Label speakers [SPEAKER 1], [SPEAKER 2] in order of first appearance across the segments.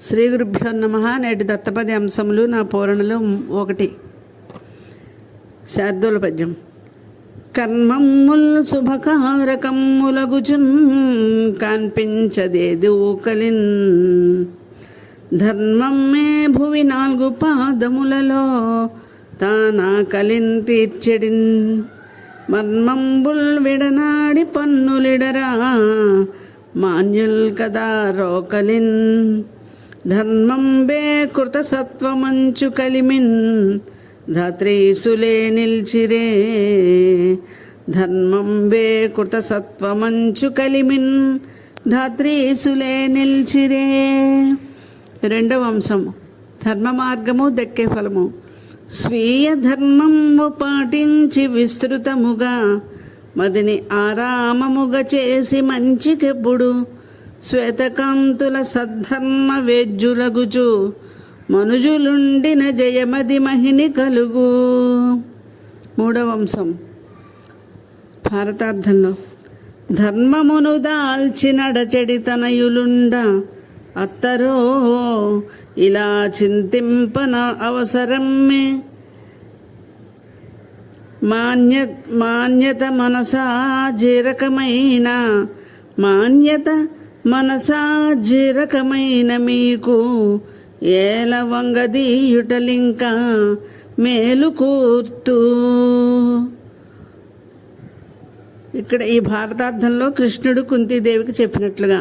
[SPEAKER 1] శ్రీ గురుభ్యో నమ. నేటి దత్తపది అంశములు నా పూరణలు ఒకటి. శార్దూల పద్యం. కర్మమ్ముల్ శుభకారకమ్ములగుచున్ కాన్పించదేది ఊకలిన్. మే భువి నాలుగు పాదములలో తానా కలిన్ తీర్చెడిన్ మర్మంబుల్ విడనాడి పన్నులిడరా మాన్యుల్ కదా రోకలిన్. ధర్మంబే కృత సత్వమంచు కలిమిన్ ధాత్రీసులే నిల్చిరే ధర్మంబే కృత సత్వమంచు కలిమిన్ ధాత్రీసులే నిల్చిరే రెండవ అంశం ధర్మ మార్గము దక్కే ఫలము. స్వీయ ధర్మము పాటించి విస్తృతముగా మదిని ఆరామముగా చేసి మంచికెప్పుడు శ్వేతకాంతుల సద్ధర్మ వేద్యులగుచు మనుజులుండిన జయమది మహిని కలుగు. మూడవ అంశం. భారతార్థంలో ధర్మమును దాల్చినడచెడి తనయులుండ అత్తరో ఇలా చింతింపన అవసరమే మాన్య మాన్యత మనసా జీరకమైన మాన్యత మనసా జీరకమైన మీకు ఏల వంగదీయుటలింక మేలు కూర్తూ. ఇక్కడ ఈ భారతార్థంలో కృష్ణుడు కుంతీదేవికి చెప్పినట్లుగా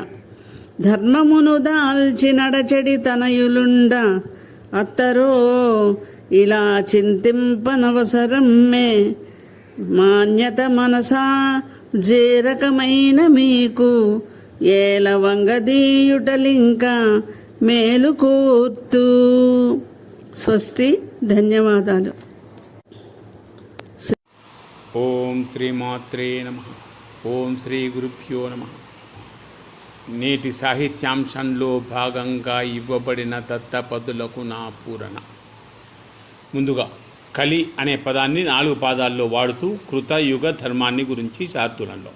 [SPEAKER 1] ధర్మమును దాల్చి నడచడి తనయులుండ అత్తరో ఇలా చింతింపనవసరమే మాన్యత మనసా జీరకమైన మీకు ఏలవంగదీయుటలింక మేలు కూర్తూ స్వస్తి ధన్యవాదాలు.
[SPEAKER 2] ఓం శ్రీమాత్రే నమ. ఓం శ్రీ గురుభ్యో నమ. నేటి సాహిత్యాంశంలో భాగంగా ఇవ్వబడిన దత్తపదులకు నా పూరణ. ముందుగా కలి అనే పదాన్ని నాలుగు పాదాల్లో వాడుతూ కృతయుగ ధర్మాన్ని గురించి శార్దులలో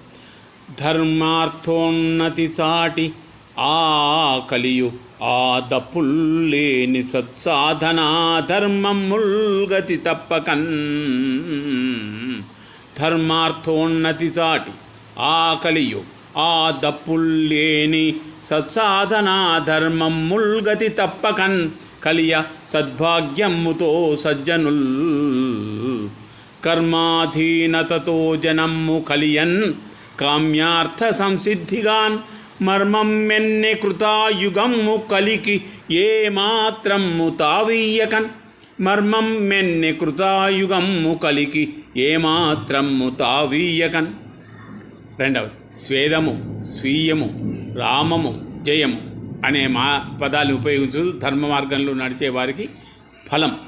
[SPEAKER 2] ధర్మార్థోన్నతి చాటి ఆ కలియు ఆ దప్పుల్లేని సత్సాధనా ధర్మముల్గతి తప్పకన్. ధర్మార్థోన్నతి చాటి ఆ కలియు ఆ దప్పుల్లేని సత్సాధనా ధర్మం ముల్గతి తప్పకన్. కలియ సద్భాగ్యముతో సజ్జనుల్. కర్మాధీనతతో జనమ్ము కలియన్ కామ్యార్థ సంసిద్ధిగాన్ మర్మం మెన్నె కృతాయుగమ్ము కలికి ఏ మాత్రము తావీయకన్ మర్మం మెన్నె కృతాయుగమ్ము కలికి ఏ మాత్రము తావీయకన్ రెండవది స్వేదము స్వీయము రామము జయము అనే మా పదాలు ఉపయోగించు ధర్మ మార్గంలో నడిచే వారికి ఫలం.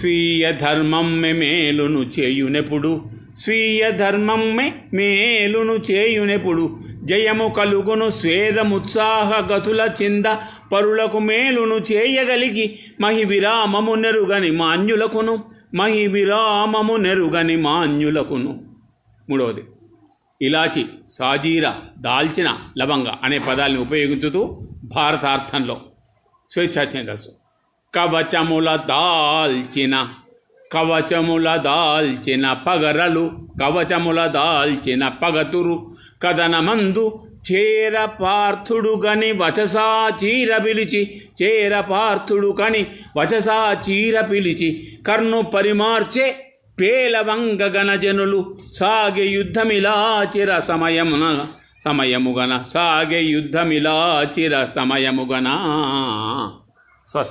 [SPEAKER 2] స్వీయ ధర్మం మేలును చేయునెప్పుడు స్వీయ ధర్మమ్మె మేలును చేయునెప్పుడు. జయము కలుగును స్వేదముత్సాహ గతుల చింద పరులకు మేలును చేయగలిగి మహి విరామము నెరుగని మాన్యులకును. మహి విరామము నెరుగని మాన్యులకును. మూడవది ఇలాచి సాజీర దాల్చిన లవంగ అనే పదాలను ఉపయోగించుతూ భారతార్థంలో స్వేచ్ఛాచందస్సు. కవచముల దాల్చిన కవచముల దాల్చిన పగరలు కవచముల దాల్చిన పగతురు కదనమందు చేర పార్థుడు గని వచసా చీర పిలిచి చేర పార్థుడు కని వచసా చీర పిలిచి కర్ణు పరిమార్చే పేలవంగ గణజనులు సాగే యుద్ధమిలా చిర సమయమున సమయముగన సాగే యుద్ధమిలా చిర సమయముగన. స్వస్తి.